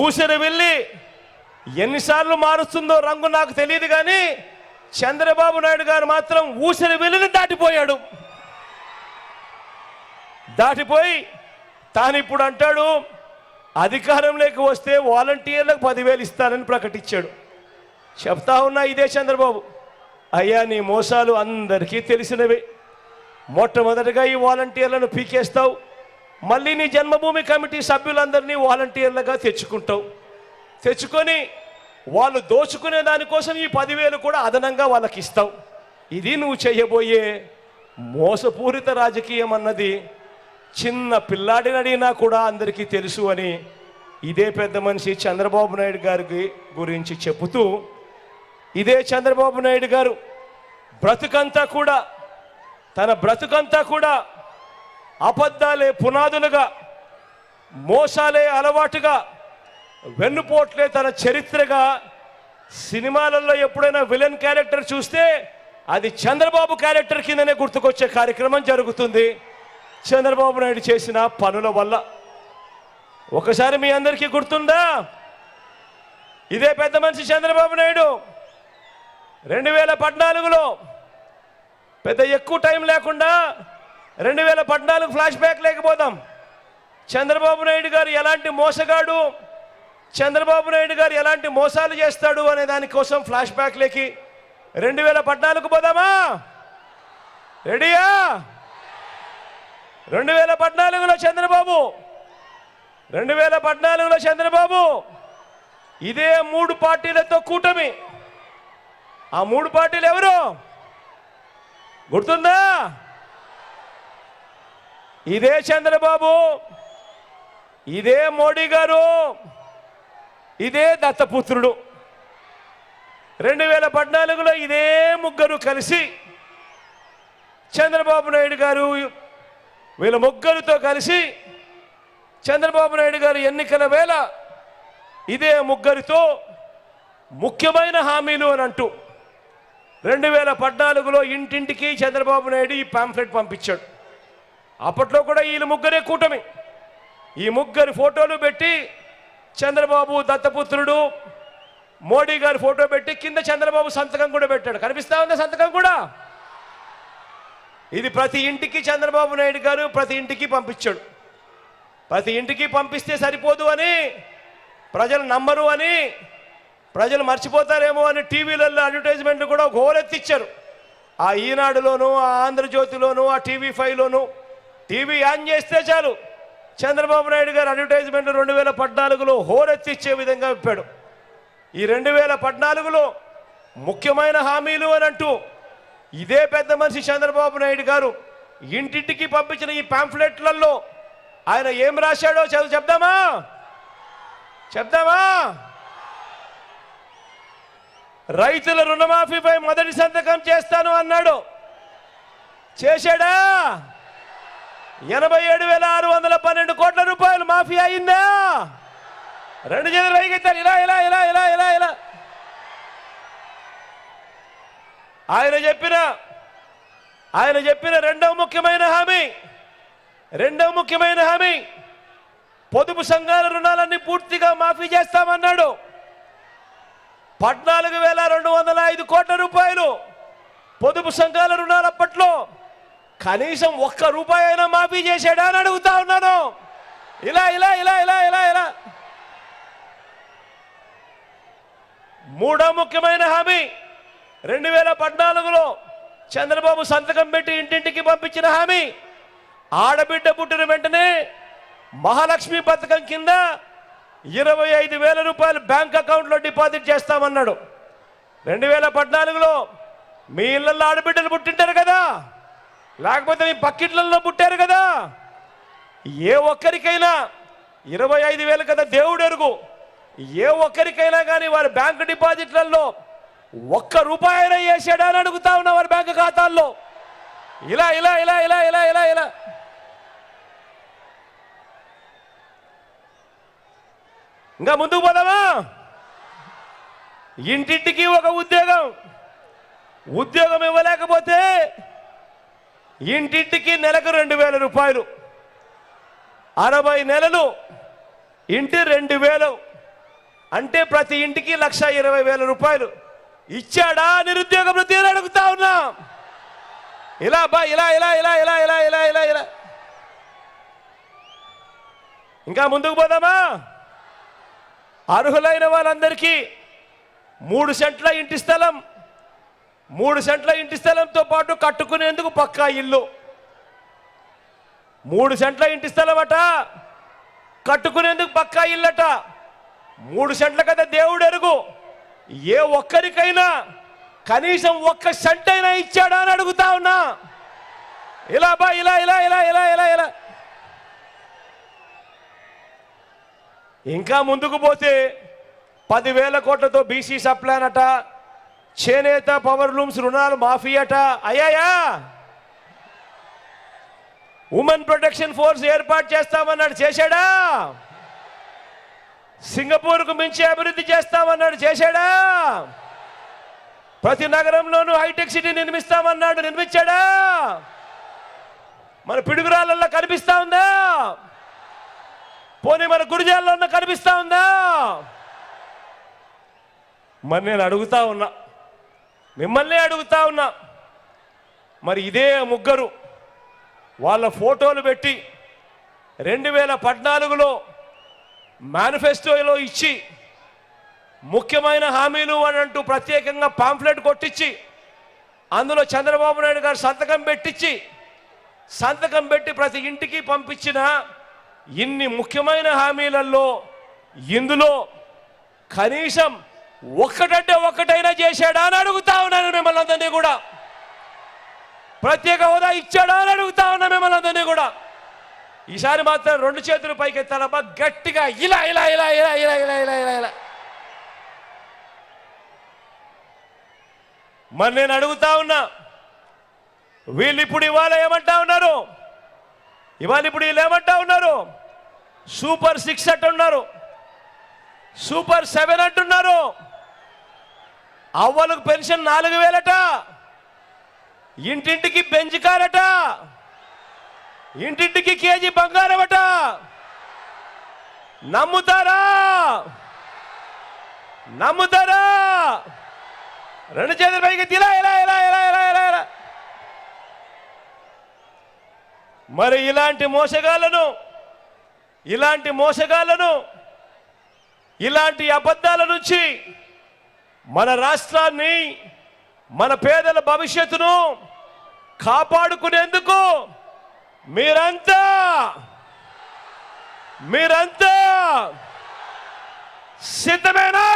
ఊసరి వెళ్ళి ఎన్నిసార్లు మారుస్తుందో రంగు నాకు తెలియదు కానీ చంద్రబాబు నాయుడు గారు మాత్రం ఊసరి వెళ్ళిని దాటిపోయాడు. దాటిపోయి తాను ఇప్పుడు అంటాడు అధికారంలోకి వస్తే వాలంటీర్లకు పదివేలు ఇస్తానని ప్రకటించాడు. చెప్తా ఉన్నా ఇదే చంద్రబాబు. అయ్యా నీ మోసాలు అందరికీ తెలిసినవే. మొట్టమొదటిగా ఈ వాలంటీర్లను పీకేస్తావు. మళ్ళీ నీ జన్మభూమి కమిటీ సభ్యులందరినీ వాలంటీర్లుగా తెచ్చుకుంటావు. తెచ్చుకొని వాళ్ళు దోచుకునే దానికోసం ఈ పదివేలు కూడా అదనంగా వాళ్ళకి ఇస్తావు ఇది నువ్వు చేయబోయే మోసపూరిత రాజకీయం అన్నది చిన్న పిల్లాడిని అడిగినా కూడా అందరికీ తెలుసు అని ఇదే పెద్ద మనిషి చంద్రబాబు నాయుడు గారికి గురించి చెబుతూ ఇదే చంద్రబాబు నాయుడు గారు బ్రతుకంతా కూడా తన బ్రతుకంతా కూడా అబద్ధాలే పునాదులుగా మోసాలే అలవాటుగా వెన్నుపోట్లే తన చరిత్రగా సినిమాలలో ఎప్పుడైనా విలన్ క్యారెక్టర్ చూస్తే అది చంద్రబాబు క్యారెక్టర్ కిందనే గుర్తుకొచ్చే కార్యక్రమం జరుగుతుంది. చంద్రబాబు నాయుడు చేసిన పనుల వల్ల. ఒకసారి మీ అందరికీ గుర్తుందా? ఇదే పెద్ద మనిషి చంద్రబాబు నాయుడు. రెండు వేల పద్నాలుగులో పెద్ద ఎక్కువ టైం లేకుండా రెండు వేల పద్నాలుగు ఫ్లాష్ బ్యాక్ లేకపోదాం. చంద్రబాబు నాయుడు గారు ఎలాంటి మోసగాడు? చంద్రబాబు నాయుడు గారు ఎలాంటి మోసాలు చేస్తాడు అనే దానికోసం ఫ్లాష్ బ్యాక్లోకి రెండు వేల పద్నాలుగు పోదామా? రెడీయా? రెండు వేల పద్నాలుగులో చంద్రబాబు. రెండు వేల పద్నాలుగులో చంద్రబాబు. ఇదే మూడు పార్టీలతో కూటమి. ఆ మూడు పార్టీలు ఎవరు? గుర్తుందా? ఇదే చంద్రబాబు ఇదే మోడీ గారు ఇదే దత్తపుత్రుడు. రెండు వేల పద్నాలుగులో ఇదే ముగ్గురు కలిసి చంద్రబాబు నాయుడు గారు వీళ్ళ ముగ్గురితో కలిసి చంద్రబాబు నాయుడు గారు ఎన్నికల వేళ ఇదే ముగ్గురితో ముఖ్యమైన హామీలు అని అంటూ రెండు వేల పద్నాలుగులో ఇంటింటికి చంద్రబాబు నాయుడు ఈ పాంఫ్లెట్ పంపించాడు. అప్పట్లో కూడా వీళ్ళు ముగ్గురే కూటమి. ఈ ముగ్గురు ఫోటోలు పెట్టి చంద్రబాబు దత్తపుత్రుడు మోడీ గారి ఫోటో పెట్టి కింద చంద్రబాబు సంతకం కూడా పెట్టాడు. కనిపిస్తా ఉందా సంతకం కూడా? ఇది ప్రతి ఇంటికి చంద్రబాబు నాయుడు గారు ప్రతి ఇంటికి పంపించాడు. ప్రతి ఇంటికి పంపిస్తే సరిపోదు అని ప్రజలు నమ్మరు అని ప్రజలు మర్చిపోతారేమో అని టీవీలలో అడ్వర్టైజ్మెంట్లు కూడా గోలెత్తిచ్చారు ఆ ఈనాడులోను ఆ ఆంధ్రజ్యోతిలోను ఆ టీవీ ఫైవ్లోను టీవీ ఆన్ చేస్తే చాలు. చంద్రబాబు నాయుడు గారు అడ్వర్టైజ్మెంట్ రెండు వేల పద్నాలుగులో హోరెత్తిచ్చే విధంగా విప్పాడు. ఈ రెండు వేల పద్నాలుగులో ముఖ్యమైన హామీలు అని అంటూ ఇదే పెద్ద మనిషి చంద్రబాబు నాయుడు గారు ఇంటింటికి పంపించిన ఈ పాంఫ్లెట్లలో ఆయన ఏం రాశాడో చదువు చెప్దామా? చెప్దామా? రైతుల రుణమాఫీపై మొదటి సంతకం చేస్తాను అన్నాడు. చేశాడా? ఎనభై ఏడు వేల ఆరు వందల పన్నెండు కోట్ల రూపాయలు మాఫీ అయిందా? రెండు చేతులు వైగెత్తారు ఇలా ఇలా ఇలా ఇలా ఇలా ఇలా. ఆయన చెప్పిన ఆయన చెప్పిన రెండవ ముఖ్యమైన హామీ రెండవ ముఖ్యమైన హామీ పొదుపు సంఘాల రుణాలన్నీ పూర్తిగా మాఫీ చేస్తామన్నాడు. పద్నాలుగు వేల రెండు వందల ఐదు కోట్ల రూపాయలు పొదుపు సంఘాల రుణాలు అప్పట్లో కనీసం ఒక్క రూపాయి అయినా మాఫీ చేశాడా అని అడుగుతా ఉన్నాను. ఇలా ఇలా ఇలా ఇలా ఇలా ఇలా. మూడో ముఖ్యమైన హామీ రెండు వేల పద్నాలుగులో చంద్రబాబు సంతకం పెట్టి ఇంటింటికి పంపించిన హామీ ఆడబిడ్డ పుట్టిన వెంటనే మహాలక్ష్మి పథకం కింద ఇరవై ఐదు వేల రూపాయలు బ్యాంక్ అకౌంట్లో డిపాజిట్ చేస్తామన్నాడు. రెండు వేల పద్నాలుగులో మీ ఇళ్ళల్లో ఆడబిడ్డలు పుట్టింటారు కదా. లేకపోతే మీ పక్కిట్లలో పుట్టారు కదా. ఏ ఒక్కరికైనా ఇరవై ఐదు వేలు కదా దేవుడు ఎరుగు ఏ ఒక్కరికైనా కానీ వారి బ్యాంకు డిపాజిట్లలో ఒక్క రూపాయి వేసాడా అని అడుగుతా ఉన్నా వారి బ్యాంకు ఖాతాల్లో. ఇలా ఇలా ఇలా ఇలా ఇలా ఇలా ఇలా. ఇంకా ముందుకు పోదామా? ఇంటింటికి ఒక ఉద్యోగం. ఉద్యోగం ఇవ్వలేకపోతే ఇంటింటికి నెలకు రెండు వేల రూపాయలు. అరవై నెలలు ఇంటి రెండు వేలు. అంటే ప్రతి ఇంటికి లక్ష ఇరవై వేల రూపాయలు. ఇచ్చాడా నిరుద్యోగ వృద్ధి అడుగుతా ఉన్నా. ఇలా బా ఇలా ఇలా ఇలా ఇలా ఇలా ఇలా ఇలా ఇలా. ఇంకా ముందుకు పోదామా? అర్హులైన వాళ్ళందరికీ మూడు సెంట్ల ఇంటి స్థలం. మూడు సెంట్ల ఇంటి స్థలంతో పాటు కట్టుకునేందుకు పక్కా ఇల్లు. మూడు సెంట్ల ఇంటి స్థలం అట కట్టుకునేందుకు పక్కా ఇల్లట. మూడు సెంట్ల కదా దేవుడు ఎరుగు ఏ ఒక్కరికైనా కనీసం ఒక్క సెంట్ అయినా ఇచ్చాడా అని అడుగుతా ఉన్నా. ఇలా బా ఇలా ఇలా ఇలా ఇలా ఇలా ఇలా. ఇంకా ముందుకు పోతే పదివేల కోట్లతో బీసీ సప్లాన్ అట. చేనేత పవర్ లూమ్స్ రుణాలు మాఫీ అట. అయ్యాయా ఉమెన్ ప్రొటెక్షన్ ఫోర్స్ ఏర్పాటు చేస్తామన్నాడు చేశాడా? సింగపూర్కు మించి అభివృద్ధి చేస్తామన్నాడు చేశాడా? ప్రతి నగరంలోనూ హైటెక్ సిటీ నిర్మిస్తామన్నాడు నిర్మించాడా? మన పిడుగురాళ్ళల్లో కనిపిస్తా ఉందా? పోనీ మన గురిజాల్లో కనిపిస్తా ఉందా? మరి నేను అడుగుతా ఉన్నా. మిమ్మల్ని అడుగుతా ఉన్నా. మరి ఇదే ముగ్గురు వాళ్ళ ఫోటోలు పెట్టి రెండు వేల పద్నాలుగులో మేనిఫెస్టోలో ఇచ్చి ముఖ్యమైన హామీలు అని అంటూ ప్రత్యేకంగా పాంఫ్లెట్ కొట్టించి అందులో చంద్రబాబు నాయుడు గారు సంతకం పెట్టించి సంతకం పెట్టి ప్రతి ఇంటికి పంపించిన ఇన్ని ముఖ్యమైన హామీలలో ఇందులో కనీసం ఒక్కటంటే ఒక్కటైనా చేశాడా అని అడుగుతా ఉన్నాను మిమ్మల్ని అందరినీ కూడా. ప్రత్యేక హోదా ఇచ్చాడా అని అడుగుతా ఉన్నా మిమ్మల్ని అందరినీ కూడా. ఈసారి మాత్రం రెండు చేతులు పైకి ఎత్తాలమ్మా గట్టిగా ఇలా ఇలా ఇలా ఇలా ఇలా ఇలా ఇలా ఇలా ఇలా. మరి నేను అడుగుతా ఉన్నా వీళ్ళు ఇప్పుడు ఇవాళ ఏమంటా ఉన్నారు? ఇవాళ ఇప్పుడు వీళ్ళు ఏమంటా ఉన్నారు? సూపర్ సిక్స్ అంటున్నారు. సూపర్ సెవెన్ అంటున్నారు. అవ్వలకు పెన్షన్ నాలుగు వేలట. ఇంటింటికి బెంచ్ కారట. ఇంటింటికి కేజీ బంగారమట. నమ్ముతారా? నమ్ముతారా? రెండు చేతుల పైకి తిలా ఇలా ఇలా ఇలా ఇలా ఇలా ఇలా ఇలా. మరి ఇలాంటి మోసగాళ్ళను ఇలాంటి మోసగాళ్ళను ఇలాంటి అబద్ధాల నుంచి మన రాష్ట్రాన్ని మన పేదల భవిష్యత్తును కాపాడుకునేందుకు మీరంతా మీరంతా సిద్ధమేనా?